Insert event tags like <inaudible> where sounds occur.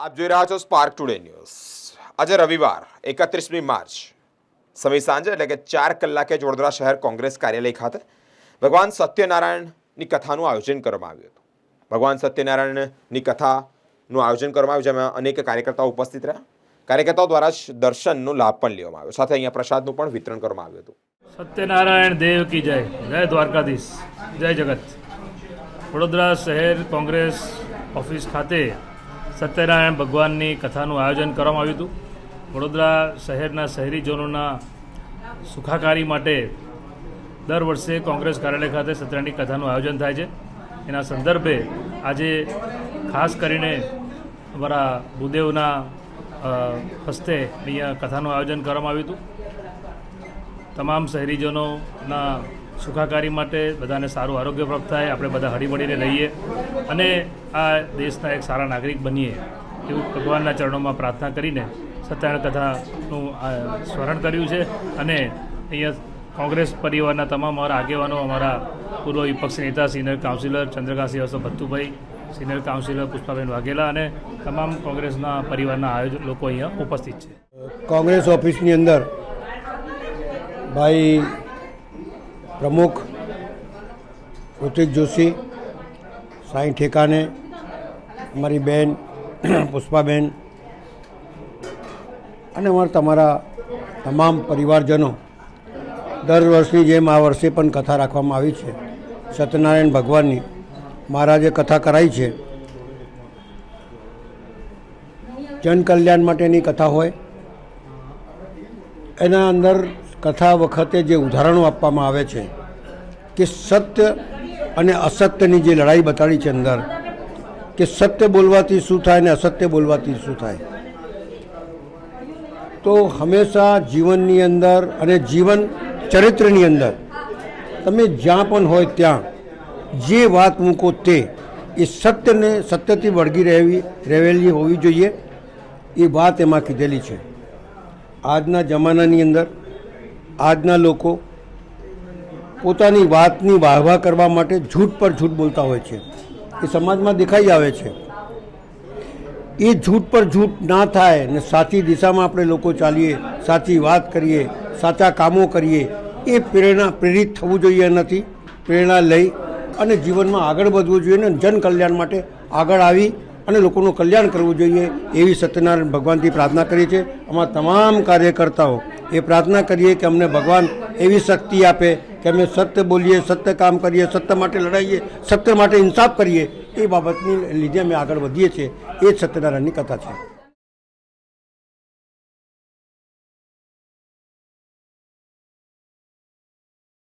આપ જોઈ રહ્યા છો સ્પાર્ક ટુડે ન્યૂઝ આજે રવિવાર, એકત્રીસમી માર્ચ. સમય સાંજે એટલે કે ચાર કલાકે વડોદરા શહેર કોંગ્રેસ કાર્યાલય ખાતે ભગવાન સત્યનારાયણની કથાનું આયોજન કરવામાં આવ્યું હતું. ભગવાન સત્યનારાયણની કથાનું આયોજન કરવામાં આવ્યું, જેમાં અનેક કાર્યકર્તાઓ ઉપસ્થિત રહ્યા. કાર્યકર્તાઓ દ્વારા જ દર્શનનો લાભ પણ લેવામાં આવ્યો. સાથે અહીંયા પ્રસાદનું પણ વિતરણ કરવામાં આવ્યું હતું. સત્યનારાયણ દેવ કી જય. જય દ્વારકાધીશ. જય જગત. વડોદરા શહેર કોંગ્રેસ ઓફિસ ખાતે સત્યનારાયણ ભગવાનની કથાનું આયોજન કરવામાં આવ્યું હતું. વડોદરા શહેરના શહેરીજનોના સુખાકારી માટે દર વર્ષે કોંગ્રેસ કાર્યાલય ખાતે સત્યનારાયણની કથાનું આયોજન થાય છે. એના સંદર્ભે આજે ખાસ કરીને અમારા ભૂદેવના હસ્તે અહીંયા કથાનું આયોજન કરવામાં આવ્યું હતું. તમામ શહેરીજનોના સુખાકારી માટે બધાને સારું આરોગ્ય પ્રાપ્ત થાય, આપણે બધા હળીમળીને રહીએ અને આ દેશના એક સારા નાગરિક બનીએ એવું ભગવાનના ચરણોમાં પ્રાર્થના કરીને સત્યનારાયણ કથાનું સ્મરણ કર્યું છે અને અહીંયા કોંગ્રેસ પરિવારના તમામ અમારા આગેવાનો, અમારા પૂર્વ વિપક્ષ નેતા, senior councillor Chandrakant Srivastava Bhattubhai senior councillor Pushpaben Vaghela અને તમામ કોંગ્રેસના પરિવારના આયોજક લોકો અહીંયા ઉપસ્થિત છે. કોંગ્રેસ ઓફિસની અંદર ભાઈ પ્રમુખ ઋતિક જોશી, સાંઈ ઠેકાને, અમારી બેન, <clears throat> પુષ્પાબેન અને અમારા તમારા તમામ પરિવારજનો, દર વર્ષની જેમ આ વર્ષે પણ કથા રાખવામાં આવી છે. સત્યનારાયણ ભગવાનની મહારાજે કથા કરાઈ છે. જનકલ્યાણ માટેની કથા હોય. એના અંદર કથા વખતે જે ઉદાહરણો આપવામાં આવે છે કે સત્ય અને અસત્યની જે લડાઈ બતાડી છે અંદર, કે સત્ય બોલવાથી શું થાય અને અસત્ય બોલવાથી શું થાય? તો હંમેશા જીવનની અંદર અને જીવન ચરિત્રની અંદર, તમે જ્યાં પણ હોય ત્યાં જે વાત મૂકો તે, એ સત્યને સત્યથી વળગી રહેવી, રહેલી હોવી જોઈએ. એ વાત એમાં કીધેલી છે. આજના જમાનાની અંદર આજના લોકો પોતાની વાતની વાહવા કરવા માટે જૂઠ પર જૂઠ બોલતા હોય છે. એ સમાજમાં દેખાઈ આવે છે. એ જૂઠ પર જૂઠ ના થાય ને સાચી દિશામાં આપણે લોકો ચાલીએ, સાચી વાત કરીએ, સાચા કામો કરીએ, એ પ્રેરણા પ્રેરિત થવું જોઈએ નથી. પ્રેરણા લઈ અને જીવનમાં આગળ વધવું જોઈએ ને જન કલ્યાણ માટે આગળ આવી અને લોકોનું કલ્યાણ કરવું જોઈએ એવી સત્યનારાયણ ભગવાનથી પ્રાર્થના કરી છે અમારા તમામ કાર્યકર્તાઓ એ પ્રાર્થના કરીએ કે અમને ભગવાન એવી શક્તિ આપે કે અમે સત્ય બોલીએ, સત્ય કામ કરીએ, સત્ય માટે લડાઈએ, સત્ય માટે ઇન્સાફ કરીએ, એ બાબતની લીધે અમે આગળ વધીએ છીએ. એ જ સત્યનારાયણની કથા છે.